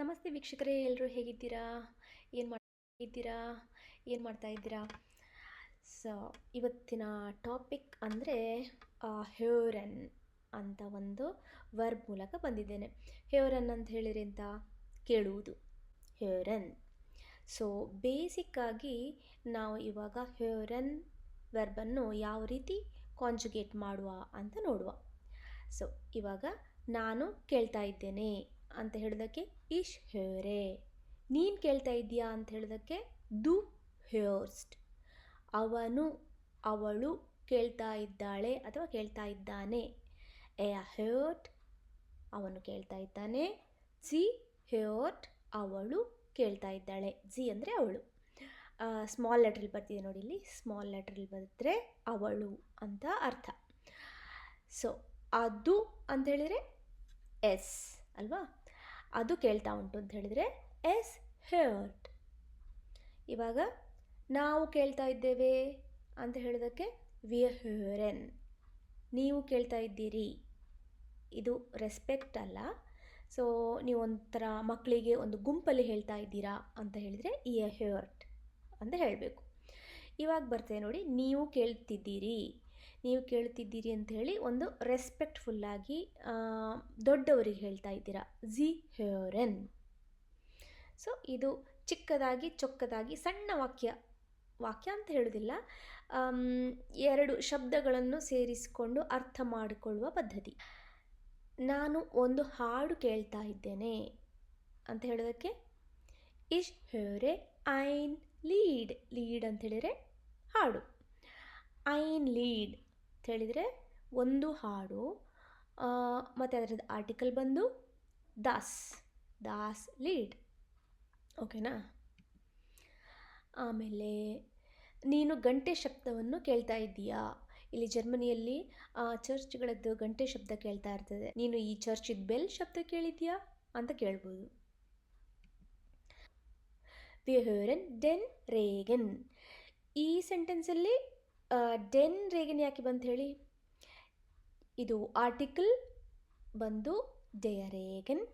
ನಮಸ್ತೆ ವೀಕ್ಷಕರೇ ಎಲ್ಲರೂ ಹೇಗಿದ್ದೀರಾ? ಏನು ಮಾಡ್ತಿದ್ದೀರಾ ಏನು ಮಾಡ್ತಾ ಇದ್ದೀರಾ? ಸೊ ಇವತ್ತಿನ ಟಾಪಿಕ್ ಅಂದರೆ ಹ್ಯೂರನ್ ಅಂತ ಒಂದು ವರ್ಬ್ ಮೂಲಕ ಬಂದಿದ್ದೇನೆ. ಹ್ಯೂರನ್ ಅಂತ ಹೇಳಿರಿ ಅಂತ ಕೇಳುವುದು. ಹ್ಯೂರನ್ ಸೊ ಬೇಸಿಕ್ಕಾಗಿ ನಾವು ಇವಾಗ ಹ್ಯೂರನ್ ವರ್ಬನ್ನು ಯಾವ ರೀತಿ ಕಾಂಜುಗೇಟ್ ಮಾಡುವ ಅಂತ ನೋಡುವ. ಸೊ ಇವಾಗ ನಾನು ಕೇಳ್ತಾ ಇದ್ದೇನೆ. ಅಂತ ಹೇಳೋದಕ್ಕೆ ಇಶ್ ಹೇರೆ ನೀನು ಕೇಳ್ತಾ ಇದ್ದೀಯಾ ಅಂತ ಹೇಳೋದಕ್ಕೆ ದು ಹೇರ್ಸ್ಟ್ ಅವನು, ಅವಳು ಕೇಳ್ತಾ ಇದ್ದಾಳೆ ಅಥವಾ ಕೇಳ್ತಾ ಇದ್ದಾನೆ. ಎ ಹೇರ್ಟ್ ಅವನು ಕೇಳ್ತಾ ಇದ್ದಾನೆ. ಜಿ ಹೇರ್ಟ್ ಅವಳು ಕೇಳ್ತಾ ಇದ್ದಾಳೆ. ಜಿ ಅಂದರೆ ಅವಳು. ಸ್ಮಾಲ್ ಲೆಟ್ರಲ್ಲಿ ಬರ್ತಿದೆ ನೋಡಿ ಇಲ್ಲಿ. ಸ್ಮಾಲ್ ಲೆಟ್ರಲ್ಲಿ ಬರೆದ್ರೆ ಅವಳು ಅಂತ ಅರ್ಥ. ಸೊ, ಅದು ಅಂತ ಹೇಳಿದರೆ ಎಸ್, ಅಲ್ವಾ? ಅದು ಕೇಳ್ತಾ ಉಂಟು ಅಂತ ಹೇಳಿದರೆ, ಎಸ್, ಹೇರ್ಟ್. ಇವಾಗ ನಾವು ಕೇಳ್ತಾ ಇದ್ದೇವೆ ಅಂತ ಹೇಳೋದಕ್ಕೆ, ವಿ ಹೇರನ್. ನೀವು ಕೇಳ್ತಾ ಇದ್ದೀರಿ. ಇದು ರೆಸ್ಪೆಕ್ಟ್ ಅಲ್ಲ. ಸೊ ನೀವು ಒಂಥರ ಮಕ್ಕಳಿಗೆ ಒಂದು ಗುಂಪಲ್ಲಿ ಹೇಳ್ತಾ ಇದ್ದೀರಾ ಅಂತ ಹೇಳಿದರೆ ಇ ಹೇರ್ಟ್ ಅಂತ ಹೇಳಬೇಕು. ಇವಾಗ ಬರ್ತೇವೆ ನೋಡಿ, ನೀವು ಕೇಳ್ತಿದ್ದೀರಿ. ನೀವು ಕೇಳ್ತಿದ್ದೀರಿ ಅಂತ ಹೇಳಿ ಒಂದು ರೆಸ್ಪೆಕ್ಟ್ಫುಲ್ಲಾಗಿ ದೊಡ್ಡವರಿಗೆ ಹೇಳ್ತಾ ಇದ್ದೀರಾ. ಝಿ ಹ್ಯೋರೆನ್. ಸೊ ಇದು ಚಿಕ್ಕದಾಗಿ, ಚೊಕ್ಕದಾಗಿ, ಸಣ್ಣ ವಾಕ್ಯ ವಾಕ್ಯ ಅಂತ ಹೇಳೋದಿಲ್ಲ. ಎರಡು ಶಬ್ದಗಳನ್ನು ಸೇರಿಸಿಕೊಂಡು ಅರ್ಥ ಮಾಡಿಕೊಳ್ಳುವ ಪದ್ಧತಿ. ನಾನು ಒಂದು ಹಾಡು ಕೇಳ್ತಾ ಇದ್ದೇನೆ ಅಂತ ಹೇಳೋದಕ್ಕೆ ಇಶ್ ಹೇರೆ ಐನ್ ಲೀಡ್ ಲೀಡ್ ಅಂತ ಹೇಳಿದರೆ ಹಾಡು. ಐನ್ ಲೀಡ್ ಹೇಳಿದರೆ ಒಂದು ಹಾಡು ಮತ್ತು ಅದರದ್ದು ಆರ್ಟಿಕಲ್ ಬಂದು ದಾಸ್ ದಾಸ್ ಲೀಡ್. ಓಕೆನಾ ಆಮೇಲೆ ನೀನು ಗಂಟೆ ಶಬ್ದವನ್ನು ಕೇಳ್ತಾ ಇದ್ದೀಯಾ? ಇಲ್ಲಿ ಜರ್ಮನಿಯಲ್ಲಿ ಚರ್ಚ್ಗಳದ್ದು ಗಂಟೆ ಶಬ್ದ ಕೇಳ್ತಾ ಇರ್ತದೆ. ನೀನು ಈ ಚರ್ಚಿದ ಬೆಲ್ ಶಬ್ದ ಕೇಳಿದ್ಯಾ ಅಂತ ಕೇಳ್ಬೋದು. ವಿ ಹೇರನ್ ಡೆನ್ ರೇಗನ್. ಈ ಸೆಂಟೆನ್ಸಲ್ಲಿ ಡೆನ್ ರೇಗನ್ ಯಾಕೆ ಬಂತ ಹೇಳಿ? ಇದು ಆರ್ಟಿಕಲ್ ಬಂದು ಡೆಯ ರೇಗನ್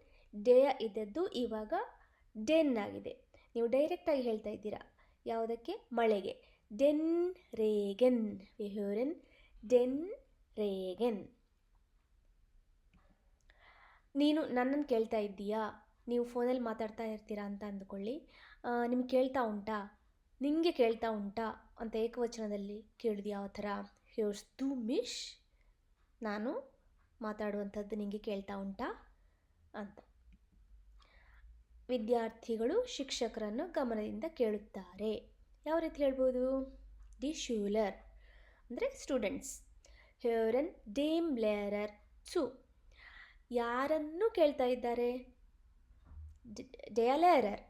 ಡೆಯ ಇದ್ದದ್ದು ಇವಾಗ ಡೆನ್ ಆಗಿದೆ. ನೀವು ಡೈರೆಕ್ಟಾಗಿ ಹೇಳ್ತಾ ಇದ್ದೀರಾ? ಯಾವುದಕ್ಕೆ? ಮಳೆಗೆ. ಡೆನ್ ರೇಗನ್, ವಿಹೋರನ್, ಡೆನ್ ರೇಗನ್. ನೀನು ನನ್ನನ್ನು ಕೇಳ್ತಾ ಇದ್ದೀಯಾ? ನೀವು ಫೋನಲ್ಲಿ ಮಾತಾಡ್ತಾ ಇರ್ತೀರಾ ಅಂತ ಅಂದ್ಕೊಳ್ಳಿ. ನಿಮ್ಗೆ ಕೇಳ್ತಾ ಉಂಟಾ? ನಿಮಗೆ ಕೇಳ್ತಾ ಉಂಟಾ ಅಂತ ಏಕವಚನದಲ್ಲಿ ಕೇಳಿದ ಯಾವ ಥರ? ಹೇಳ್ಸ್ ದು ಮಿಶ್ ನಾನು ಮಾತಾಡುವಂಥದ್ದು ನಿಮಗೆ ಕೇಳ್ತಾ ಉಂಟಾ ಅಂತ. ವಿದ್ಯಾರ್ಥಿಗಳು ಶಿಕ್ಷಕರನ್ನು ಗಮನದಿಂದ ಕೇಳುತ್ತಾರೆ. ಯಾವ ರೀತಿ ಹೇಳ್ಬೋದು? ದಿ ಶೂಲರ್. ಅಂದರೆ ಸ್ಟೂಡೆಂಟ್ಸ್. ಹೇರನ್ ಡೇಮ್ ಲೇರರ್ ಸು ಯಾರನ್ನು ಕೇಳ್ತಾ ಇದ್ದಾರೆ? ಡೆಯ ಲೇರರ್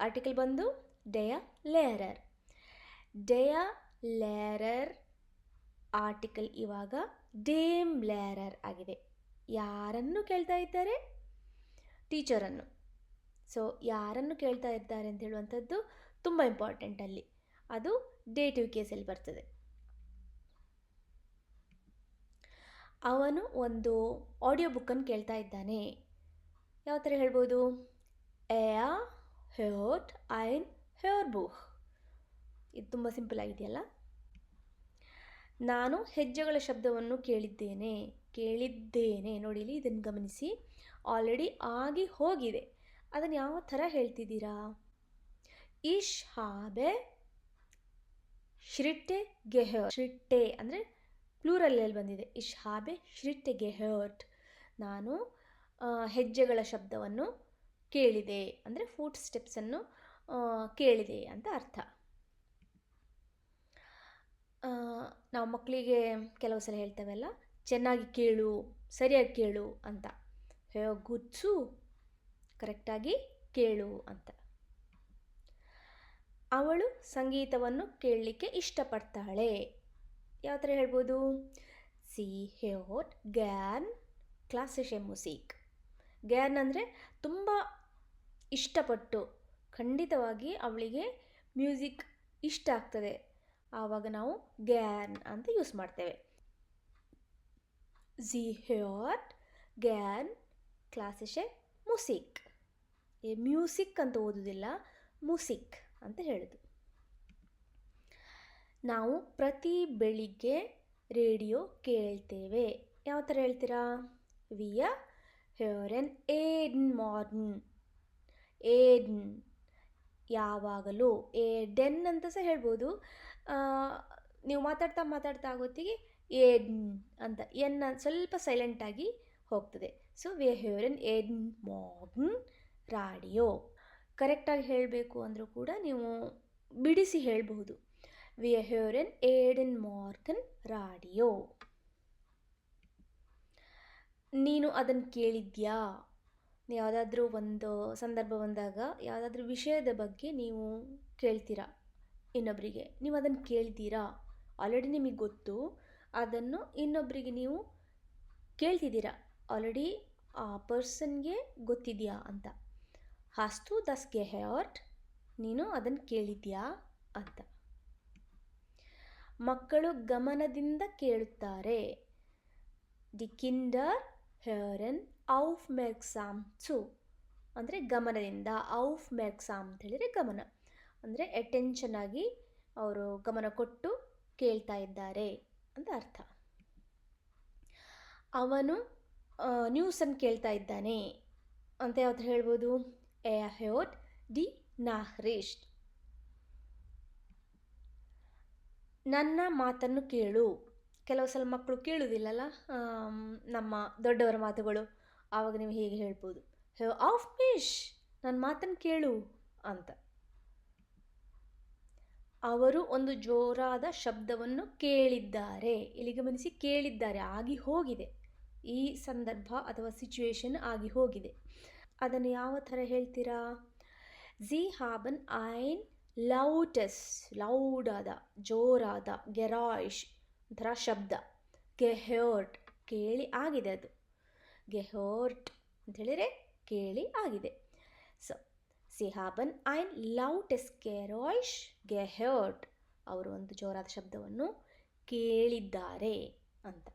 ಆರ್ಟಿಕಲ್ ಬಂದು ಡೆಯ ಲೇರರ್ ಡೆಯ ಲೇರರ್ ಆರ್ಟಿಕಲ್ ಇವಾಗ ಡೇಮ್ ಲೇರರ್ ಆಗಿದೆ. ಯಾರನ್ನು ಕೇಳ್ತಾ ಇದ್ದಾರೆ? ಟೀಚರನ್ನು ಸೊ ಯಾರನ್ನು ಕೇಳ್ತಾ ಇದ್ದಾರೆ ಅಂತ ಹೇಳುವಂಥದ್ದು ತುಂಬ ಇಂಪಾರ್ಟೆಂಟ್ ಅಲ್ಲಿ. ಅದು ಡೇಟಿವ್ ಕೇಸಲ್ಲಿ ಬರ್ತದೆ. ಅವನು ಒಂದು ಆಡಿಯೋ ಬುಕ್ಕನ್ನು ಕೇಳ್ತಾ ಇದ್ದಾನೆ. ಯಾವ ಥರ ಹೇಳ್ಬೋದು? ಎಯ ಹೇರ್ಟ್ ಐನ್ ಹೇರ್ ಬುಕ್. ಇದು ತುಂಬ ಸಿಂಪಲ್ ಆಗಿದೆಯಲ್ಲ? ನಾನು ಹೆಜ್ಜೆಗಳ ಶಬ್ದವನ್ನು ಕೇಳಿದ್ದೇನೆ ಕೇಳಿದ್ದೇನೆ. ನೋಡಿ ಇದನ್ನು ಗಮನಿಸಿ. ಆಲ್ರೆಡಿ ಆಗಿ ಹೋಗಿದೆ. ಅದನ್ನು ಯಾವ ಥರ ಹೇಳ್ತಿದ್ದೀರಾ? ಇಶ್ ಹಾಬೆ ಶ್ರಿಟ್ಟೆ ಗೆಹರ್ ಶ್ರಿಟ್ಟೆ ಅಂದರೆ ಪ್ಲೂರಲ್ಲಲ್ಲಿ ಬಂದಿದೆ. ಇಶ್ ಹಾಬೆ ಶ್ರಿಟ್ಟೆ ಗೆಹರ್ಟ್ ನಾನು ಹೆಜ್ಜೆಗಳ ಶಬ್ದವನ್ನು ಕೇಳಿದೆ. ಅಂದರೆ ಫೂಟ್ ಸ್ಟೆಪ್ಸನ್ನು ಕೇಳಿದೆ ಅಂತ ಅರ್ಥ. ನಾವು ಮಕ್ಕಳಿಗೆ ಕೆಲವು ಸಲ ಹೇಳ್ತೇವಲ್ಲ, ಚೆನ್ನಾಗಿ ಕೇಳು, ಸರಿಯಾಗಿ ಕೇಳು ಅಂತ. ಗುಚ್ಚು ಕರೆಕ್ಟಾಗಿ ಕೇಳು ಅಂತ. ಅವಳು ಸಂಗೀತವನ್ನು ಕೇಳಲಿಕ್ಕೆ ಇಷ್ಟಪಡ್ತಾಳೆ. ಯಾವ ಥರ ಹೇಳ್ಬೋದು? ಸಿ ಹೇಟ್ ಗ್ಯಾನ್ ಕ್ಲಾಸಿಷೆ ಮ್ಯೂಸಿಕ್ ಗ್ಯಾನ್ ಅಂದರೆ ತುಂಬ ಇಷ್ಟಪಟ್ಟು ಖಂಡಿತವಾಗಿ ಅವಳಿಗೆ ಮ್ಯೂಸಿಕ್ ಇಷ್ಟ ಆಗ್ತದೆ. ಆವಾಗ ನಾವು ಗ್ಯಾನ್ ಅಂತ ಯೂಸ್ ಮಾಡ್ತೇವೆ. ಝಿ ಹ್ಯಾಟ್ ಗ್ಯಾನ್ ಕ್ಲಾಸಿಷೆ ಮುಸಿಕ್. ಏ ಮ್ಯೂಸಿಕ್ ಅಂತ ಓದೋದಿಲ್ಲ, ಮುಸಿಕ್ ಅಂತ ಹೇಳೋದು. ನಾವು ಪ್ರತಿ ಬೆಳಿಗ್ಗೆ ರೇಡಿಯೋ ಕೇಳ್ತೇವೆ. ಯಾವ ಥರ ಹೇಳ್ತೀರಾ? ವಿಯ ಎನ್ ಏಡ್ ಮಾರ್ನ್ ಏನ್ ಯಾವಾಗಲೂ. ಎ ಡೆನ್ ಅಂತ ಸಹ ಹೇಳ್ಬೋದು. ನೀವು ಮಾತಾಡ್ತಾ ಮಾತಾಡ್ತಾ ಆಗೋತ್ತಿಗೆ ಏನ್ ಅಂತ, ಎನ್ ಸ್ವಲ್ಪ ಸೈಲೆಂಟಾಗಿ ಹೋಗ್ತದೆ. ಸೊ ವಿ ಹೇರನ್ ಏನ್ ಮಾರ್ನ್ ರಾಡಿಯೋ ಕರೆಕ್ಟಾಗಿ ಹೇಳಬೇಕು ಅಂದರೂ ಕೂಡ ನೀವು ಬಿಡಿಸಿ ಹೇಳಬಹುದು. ವಿ ಹೇರನ್ ಏಡನ್ ಮಾರ್ಗನ್ ರಾಡಿಯೋ ನೀನು ಅದನ್ನು ಕೇಳಿದ್ಯಾ? ಯಾವುದಾದ್ರೂ ಒಂದು ಸಂದರ್ಭ ಬಂದಾಗ ಯಾವುದಾದ್ರೂ ವಿಷಯದ ಬಗ್ಗೆ ನೀವು ಕೇಳ್ತೀರಾ? ಇನ್ನೊಬ್ಬರಿಗೆ ನೀವು ಅದನ್ನು ಕೇಳ್ತೀರಾ? ಆಲ್ರೆಡಿ ನಿಮಗೆ ಗೊತ್ತು. ಅದನ್ನು ಇನ್ನೊಬ್ಬರಿಗೆ ನೀವು ಕೇಳ್ತಿದ್ದೀರಾ? ಆಲ್ರೆಡಿ ಆ ಪರ್ಸನ್ಗೆ ಗೊತ್ತಿದೆಯಾ ಅಂತ. ಹಾಸ್ತು ದಸ್ಗೆ ಹೇರ್ಟ್ ನೀನು ಅದನ್ನು ಕೇಳಿದ್ಯಾ ಅಂತ. ಮಕ್ಕಳು ಗಮನದಿಂದ ಕೇಳುತ್ತಾರೆ. ದಿ ಕಿಂಡರ್ ಹೇರನ್ ಮೆರ್ಕ್ಸಾಮ್ ಚು ಅಂದರೆ ಗಮನದಿಂದ ಮೆರ್ಕ್ಸಾಮ್ ಅಂತ ಹೇಳಿದರೆ ಗಮನ. ಅಂದರೆ ಅಟೆನ್ಷನ್ ಆಗಿ ಅವರು ಗಮನ ಕೊಟ್ಟು ಕೇಳ್ತಾ ಇದ್ದಾರೆ ಅಂತ ಅರ್ಥ. ಅವನು ನ್ಯೂಸನ್ನು ಕೇಳ್ತಾ ಇದ್ದಾನೆ ಅಂತ ಯಾವ್ದು ಹೇಳ್ಬೋದು? ಎ ಹ್ಯೋಟ್ ಡಿ ನಾಹ್ರಿಸ್ಟ್ ನನ್ನ ಮಾತನ್ನು ಕೇಳು. ಕೆಲವು ಸಲ ಮಕ್ಕಳು ಕೇಳುವುದಿಲ್ಲಲ್ಲ? ನಮ್ಮ ದೊಡ್ಡವರ ಮಾತುಗಳು. ಆವಾಗ ನೀವು ಹೀಗೆ ಹೇಳ್ಬೋದು. ಹೇ ಆಫ್ ಮಿಶ್ ನನ್ನ ಮಾತನ್ನು ಕೇಳು ಅಂತ. ಅವರು ಒಂದು ಜೋರಾದ ಶಬ್ದವನ್ನು ಕೇಳಿದ್ದಾರೆ. ಇಲ್ಲಿ ಗಮನಿಸಿ, ಕೇಳಿದ್ದಾರೆ, ಆಗಿ ಹೋಗಿದೆ. ಈ ಸಂದರ್ಭ ಅಥವಾ ಸಿಚುವೇಶನ್ ಆಗಿ ಹೋಗಿದೆ. ಅದನ್ನು ಯಾವ ಥರ ಹೇಳ್ತೀರಾ? ಝಿ ಹಾಬನ್ ಐನ್ ಲೌಟಸ್, ಲೌಡಾದ, ಜೋರಾದ ಗೆರಾಯ್ಶ್ ಒಂಥರ ಶಬ್ದ. ಗೆಹರ್ಟ್, ಕೇಳಿ ಆಗಿದೆ ಅದು. ಗೆಹರ್ಟ್ ಅಂತ ಹೇಳಿದರೆ ಕೇಳಿ ಆಗಿದೆ. ಸೊ ಸಿಹಾಬನ್ ಐನ್ ಲೌಟೆಸ್ ಕೆರಾಯ್ಶ್ ಗೆಹೋರ್ಟ್ ಅವರು ಒಂದು ಜೋರಾದ ಶಬ್ದವನ್ನು ಕೇಳಿದ್ದಾರೆ ಅಂತ.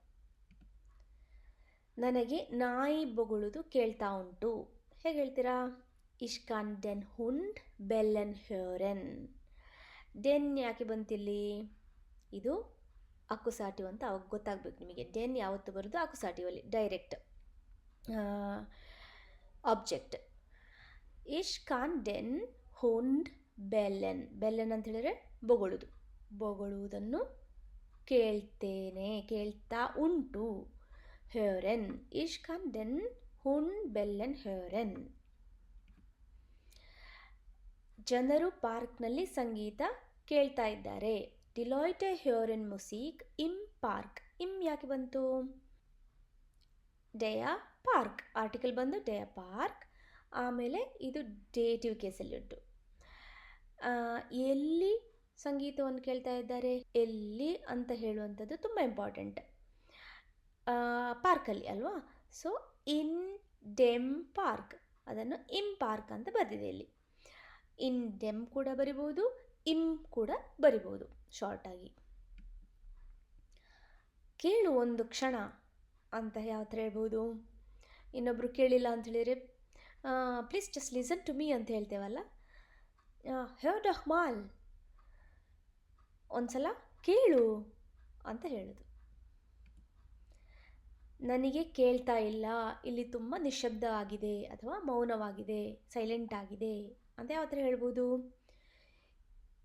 ನನಗೆ ನಾಯಿ ಬೊಗಳುದು ಕೇಳ್ತಾ ಉಂಟು. ಹೇಗೆ ಹೇಳ್ತೀರಾ? ಇಷ್ಕಾನ್ ಡೆನ್ ಹುಂಡ್ ಬೆಲ್ಲನ್ ಹ್ಯೋರೆನ್. ಡೆನ್ ಯಾಕೆ ಬಂತಿಲ್ಲಿ? ಇದು ಅಕ್ಕುಸಾಟಿವ್ ಅಂತ ಅವಾಗ ಗೊತ್ತಾಗಬೇಕು ನಿಮಗೆ. ಡೆನ್ ಯಾವತ್ತು ಬರೋದು ಅಕ್ಕುಸಾಟಿವಲ್ಲಿ ಡೈರೆಕ್ಟ್. ಆಬ್ಜೆಕ್ಟ್ ಇಶ್ ಕಾನ್ ಡೆನ್ ಹುಂಡ್ ಬೆಲ್ಲನ್ ಬೆಲ್ಲನ್ ಅಂತ ಹೇಳಿದ್ರೆ ಬೊಗಳುದು. ಬೊಗಳುವುದನ್ನು ಕೇಳ್ತೇನೆ, ಕೇಳ್ತಾ ಉಂಟು, ಹೇರೆನ್. ಇಶ್ ಕಾನ್ ಡೆನ್ ಹುಂಡ್ ಬೆಲ್ಲನ್ ಹೇರೆನ್. ಜನರು ಪಾರ್ಕ್ನಲ್ಲಿ ಸಂಗೀತ ಕೇಳ್ತಾ ಇದ್ದಾರೆ. ಡಿಲಾಯ್ಟೆ ಹ್ಯೂರನ್ ಮುಸೀಕ್ ಇಮ್ ಪಾರ್ಕ್. ಇಮ್ ಯಾಕೆ ಬಂತು? ಡೇಯಾ ಪಾರ್ಕ್. ಆರ್ಟಿಕಲ್ ಬಂದು ಡೇ ಪಾರ್ಕ್. ಆಮೇಲೆ ಇದು ಡೇಟಿವ್ ಕೇಸಲ್ಲಿ ಉಂಟು ಆ, ಎಲ್ಲಿ ಸಂಗೀತವನ್ನು ಕೇಳ್ತಾ ಇದ್ದಾರೆ? ಎಲ್ಲಿ ಅಂತ ಹೇಳುವಂಥದ್ದು ತುಂಬ ಇಂಪಾರ್ಟೆಂಟ್. ಪಾರ್ಕಲ್ಲಿ ಅಲ್ವಾ? ಸೊ ಇನ್ ಡೆಮ್ ಪಾರ್ಕ್. ಅದನ್ನು ಇಮ್ ಪಾರ್ಕ್ ಅಂತ ಬರೆದಿದೆ ಇಲ್ಲಿ. ಇನ್ ಡೆಮ್ ಕೂಡ ಬರಿಬೋದು ಇಮ್ ಕೂಡ ಬರಿಬೋದು ಶಾರ್ಟಾಗಿ ಕೇಳು ಒಂದು ಕ್ಷಣ ಅಂತ ಯಾವ ಥರ ಹೇಳ್ಬೋದು? ಇನ್ನೊಬ್ಬರು ಕೇಳಿಲ್ಲ ಅಂತ ಹೇಳಿದರೆ please just listen to me ಅಂತ ಹೇಳ್ತೇವಲ್ಲ. ಹೇ ಡಹ್ಮಾಲ್ ಒಂದ್ಸಲ, ಕೇಳು ಅಂತ ಹೇಳೋದು. ನನಗೆ ಕೇಳ್ತಾ ಇಲ್ಲ, ಇಲ್ಲಿ ತುಂಬ ನಿಶಬ್ದ ಆಗಿದೆ, ಅಥವಾ ಮೌನವಾಗಿದೆ ಸೈಲೆಂಟ್ ಆಗಿದೆ ಅಂತ ಯಾವ ಥರ ಹೇಳ್ಬೋದು?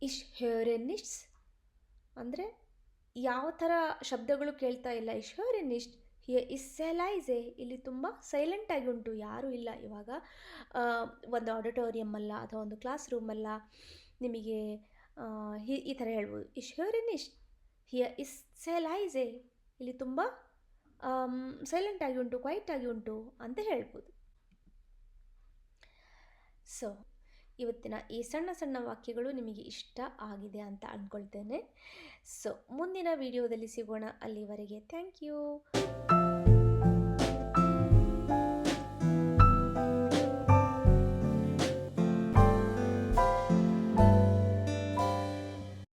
ಇಶ್ ಹೇರೆನಿಸ್ ಅಂದರೆ, ಯಾವ ಥರ ಶಬ್ದಗಳು ಕೇಳ್ತಾ ಇಲ್ಲ ಇಶ್ ಹೇರೆನಿಸ್ಟ್ ಹಿಯ ಇಸ್ ಸೆಲೈಸೆ ಇಲ್ಲಿ ತುಂಬ ಸೈಲೆಂಟಾಗಿ ಉಂಟು. ಯಾರೂ ಇಲ್ಲ ಇವಾಗ. ಒಂದು ಆಡಿಟೋರಿಯಮ್ ಅಲ್ಲ, ಅಥವಾ ಒಂದು ಕ್ಲಾಸ್ ರೂಮಲ್ಲ ನಿಮಗೆ ಈ ಥರ ಹೇಳ್ಬೋದು. ಇಶ್ ಇಶ್? ಹಿಯ ಇಸ್ ಸೆಲೈಸೆ ಇಲ್ಲಿ ತುಂಬ ಸೈಲೆಂಟಾಗಿ ಉಂಟು ಕ್ವೈಟಾಗಿ ಉಂಟು ಅಂತ ಹೇಳ್ಬೋದು. ಸೊ ಇವತ್ತಿನ ಈ ಸಣ್ಣ ಸಣ್ಣ ವಾಕ್ಯಗಳು ನಿಮಗೆ ಇಷ್ಟ ಆಗಿದೆ ಅಂತ ಅಂದ್ಕೊಳ್ತೇನೆ ಸೊ ಮುಂದಿನ ವಿಡಿಯೋದಲ್ಲಿ ಸಿಗೋಣ. ಅಲ್ಲಿವರೆಗೆ ಥ್ಯಾಂಕ್ ಯು